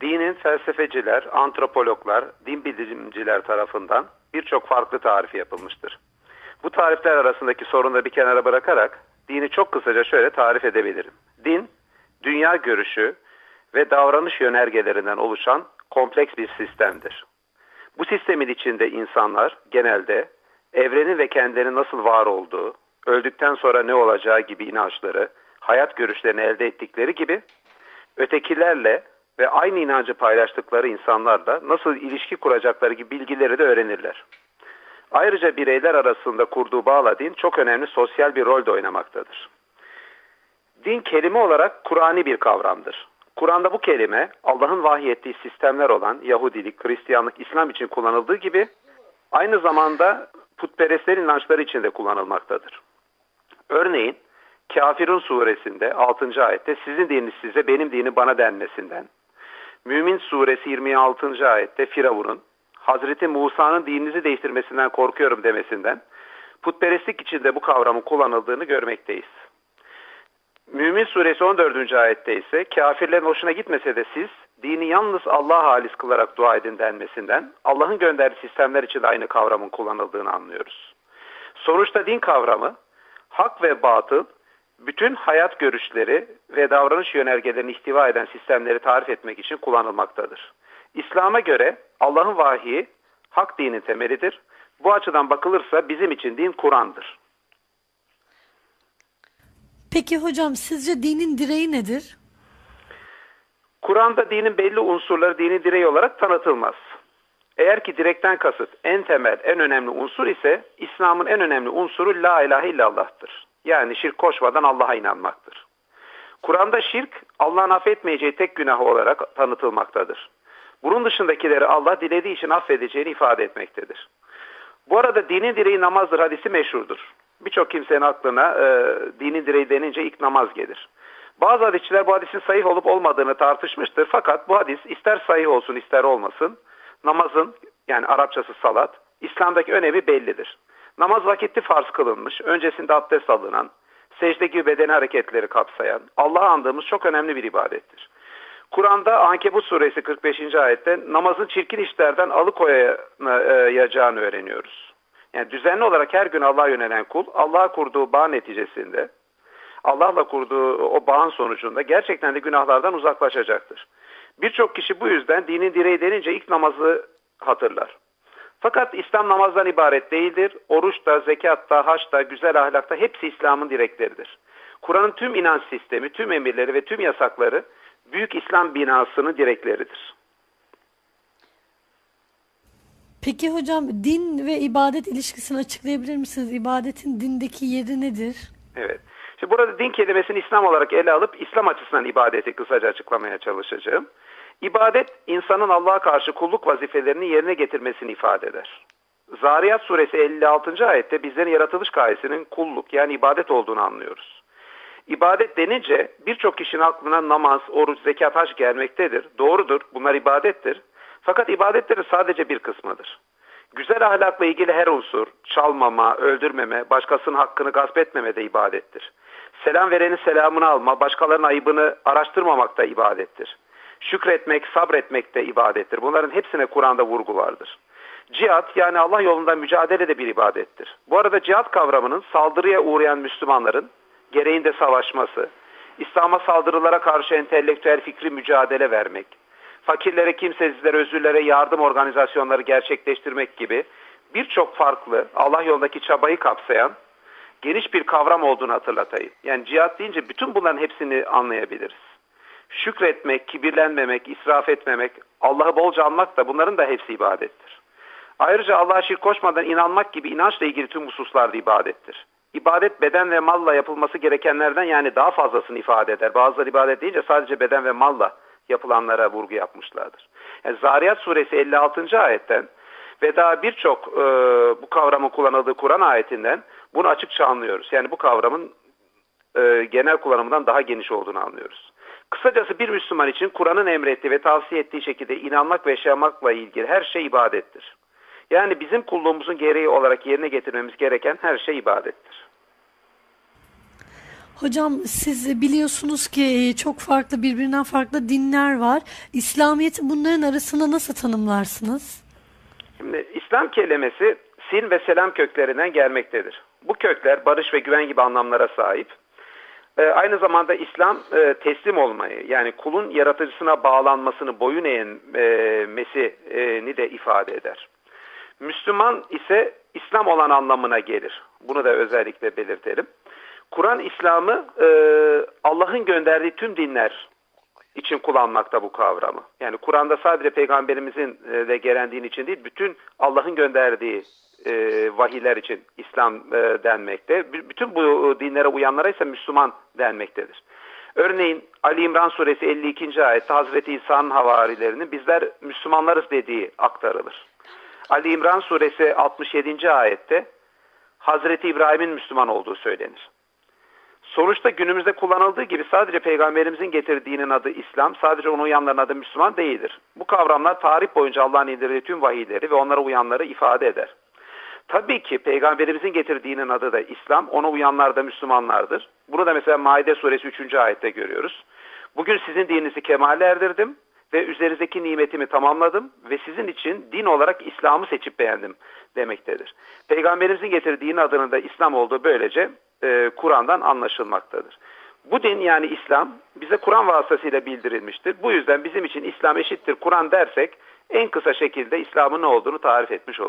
dinin felsefeciler, antropologlar, din bilimciler tarafından birçok farklı tarifi yapılmıştır. Bu tarifler arasındaki sorunları bir kenara bırakarak dini çok kısaca şöyle tarif edebilirim. Din, dünya görüşü ve davranış yönergelerinden oluşan kompleks bir sistemdir. Bu sistemin içinde insanlar genelde evrenin ve kendilerinin nasıl var olduğu, öldükten sonra ne olacağı gibi inançları, hayat görüşlerini elde ettikleri gibi ötekilerle ve aynı inancı paylaştıkları insanlarla nasıl ilişki kuracakları gibi bilgileri de öğrenirler. Ayrıca bireyler arasında kurduğu bağla din çok önemli sosyal bir rol de oynamaktadır. Din kelime olarak Kur'ani bir kavramdır. Kur'an'da bu kelime Allah'ın vahyettiği sistemler olan Yahudilik, Hristiyanlık, İslam için kullanıldığı gibi aynı zamanda putperestlerin inançları için de kullanılmaktadır. Örneğin Kafirun suresinde 6. ayette sizin dininiz size benim dinim bana denmesinden, Mümin suresi 26. ayette Firavun'un Hazreti Musa'nın dininizi değiştirmesinden korkuyorum demesinden putperestlik içinde bu kavramın kullanıldığını görmekteyiz. Mümin suresi 14. ayette ise kafirlerin hoşuna gitmese de siz dini yalnız Allah'a halis kılarak dua edin denmesinden Allah'ın gönderdiği sistemler için de aynı kavramın kullanıldığını anlıyoruz. Sonuçta din kavramı hak ve batıl bütün hayat görüşleri ve davranış yönergelerini ihtiva eden sistemleri tarif etmek için kullanılmaktadır. İslam'a göre Allah'ın vahiyi hak dinin temelidir. Bu açıdan bakılırsa bizim için din Kur'an'dır. Peki hocam sizce dinin direği nedir? Kur'an'da dinin belli unsurları dinin direği olarak tanıtılmaz. Eğer ki direkten kasıt en temel, en önemli unsur ise İslam'ın en önemli unsuru la ilahe illallah'tır. Yani şirk koşmadan Allah'a inanmaktır. Kur'an'da şirk Allah'ın affetmeyeceği tek günah olarak tanıtılmaktadır. Bunun dışındakileri Allah dilediği için affedeceğini ifade etmektedir. Bu arada dinin direği namazdır hadisi meşhurdur. Birçok kimsenin aklına e, dinin direği denince ilk namaz gelir. Bazı hadisçiler bu hadisin sahih olup olmadığını tartışmıştır. Fakat bu hadis ister sahih olsun ister olmasın namazın yani Arapçası salat İslam'daki önemi bellidir. Namaz vakitli farz kılınmış, öncesinde abdest alınan, secde gibi bedeni hareketleri kapsayan, Allah'a andığımız çok önemli bir ibadettir. Kur'an'da Ankebut suresi 45. ayette namazın çirkin işlerden alıkoyacağını öğreniyoruz. Yani düzenli olarak her gün Allah'a yönelen kul, Allah'a kurduğu bağ neticesinde, Allah'la kurduğu o bağın sonucunda gerçekten de günahlardan uzaklaşacaktır. Birçok kişi bu yüzden dinin direği denince ilk namazı hatırlar. Fakat İslam namazdan ibaret değildir. Oruç da, zekat da, haç da, güzel ahlak da hepsi İslam'ın direkleridir. Kur'an'ın tüm inanç sistemi, tüm emirleri ve tüm yasakları büyük İslam binasının direkleridir. Peki hocam din ve ibadet ilişkisini açıklayabilir misiniz? İbadetin dindeki yeri nedir? Evet. Şimdi burada din kelimesini İslam olarak ele alıp İslam açısından ibadeti kısaca açıklamaya çalışacağım. İbadet insanın Allah'a karşı kulluk vazifelerini yerine getirmesini ifade eder. Zariyat suresi 56. ayette bizlerin yaratılış gayesinin kulluk yani ibadet olduğunu anlıyoruz. İbadet denince birçok kişinin aklına namaz, oruç, zekat, hac gelmektedir. Doğrudur bunlar ibadettir. Fakat ibadetlerin sadece bir kısmıdır. Güzel ahlakla ilgili her unsur, çalmama, öldürmeme, başkasının hakkını gasp etmeme de ibadettir. Selam verenin selamını alma, başkalarının ayıbını araştırmamak da ibadettir. Şükretmek, sabretmek de ibadettir. Bunların hepsine Kur'an'da vurgu vardır. Cihat yani Allah yolunda mücadele de bir ibadettir. Bu arada cihat kavramının saldırıya uğrayan Müslümanların gereğinde savaşması, İslam'a saldırılara karşı entelektüel fikri mücadele vermek, fakirlere, kimsesizlere, özürlere yardım organizasyonları gerçekleştirmek gibi birçok farklı Allah yolundaki çabayı kapsayan geniş bir kavram olduğunu hatırlatayım. Yani cihat deyince bütün bunların hepsini anlayabiliriz. Şükretmek, kibirlenmemek, israf etmemek, Allah'ı bolca anmak da bunların da hepsi ibadettir. Ayrıca Allah'a şirk koşmadan inanmak gibi inançla ilgili tüm hususlar da ibadettir. İbadet beden ve malla yapılması gerekenlerden yani daha fazlasını ifade eder. Bazıları ibadet deyince sadece beden ve malla yapılanlara vurgu yapmışlardır. Yani Zariyat suresi 56. ayetten ve daha birçok e, bu kavramın kullanıldığı Kur'an ayetinden bunu açıkça anlıyoruz. Yani bu kavramın e, genel kullanımından daha geniş olduğunu anlıyoruz. Kısacası bir Müslüman için Kur'an'ın emrettiği ve tavsiye ettiği şekilde inanmak ve yaşamakla ilgili her şey ibadettir. Yani bizim kulluğumuzun gereği olarak yerine getirmemiz gereken her şey ibadettir. Hocam siz biliyorsunuz ki e, çok farklı birbirinden farklı dinler var. İslamiyet'i bunların arasında nasıl tanımlarsınız? Şimdi İslam kelimesi sin ve selam köklerinden gelmektedir. Bu kökler barış ve güven gibi anlamlara sahip. Ee, aynı zamanda İslam e, teslim olmayı yani kulun yaratıcısına bağlanmasını boyun eğmesini de ifade eder. Müslüman ise İslam olan anlamına gelir. Bunu da özellikle belirtelim. Kur'an İslam'ı e, Allah'ın gönderdiği tüm dinler için kullanmakta bu kavramı. Yani Kur'an'da sadece peygamberimizin e, de gelen için değil, bütün Allah'ın gönderdiği e, vahiyler için İslam e, denmekte. B- bütün bu dinlere uyanlara ise Müslüman denmektedir. Örneğin Ali İmran suresi 52. ayette Hazreti İsa'nın havarilerinin bizler Müslümanlarız dediği aktarılır. Ali İmran suresi 67. ayette Hazreti İbrahim'in Müslüman olduğu söylenir. Sonuçta günümüzde kullanıldığı gibi sadece peygamberimizin getirdiğinin adı İslam, sadece ona uyanların adı Müslüman değildir. Bu kavramlar tarih boyunca Allah'ın indirdiği tüm vahiyleri ve onlara uyanları ifade eder. Tabii ki peygamberimizin getirdiğinin adı da İslam, ona uyanlar da Müslümanlardır. Bunu da mesela Maide suresi 3. ayette görüyoruz. Bugün sizin dininizi kemale erdirdim ve üzerinizdeki nimetimi tamamladım ve sizin için din olarak İslam'ı seçip beğendim demektedir. Peygamberimizin getirdiğinin adının da İslam olduğu böylece e, Kur'an'dan anlaşılmaktadır. Bu din yani İslam bize Kur'an vasıtasıyla bildirilmiştir. Bu yüzden bizim için İslam eşittir Kur'an dersek en kısa şekilde İslam'ın ne olduğunu tarif etmiş oluruz.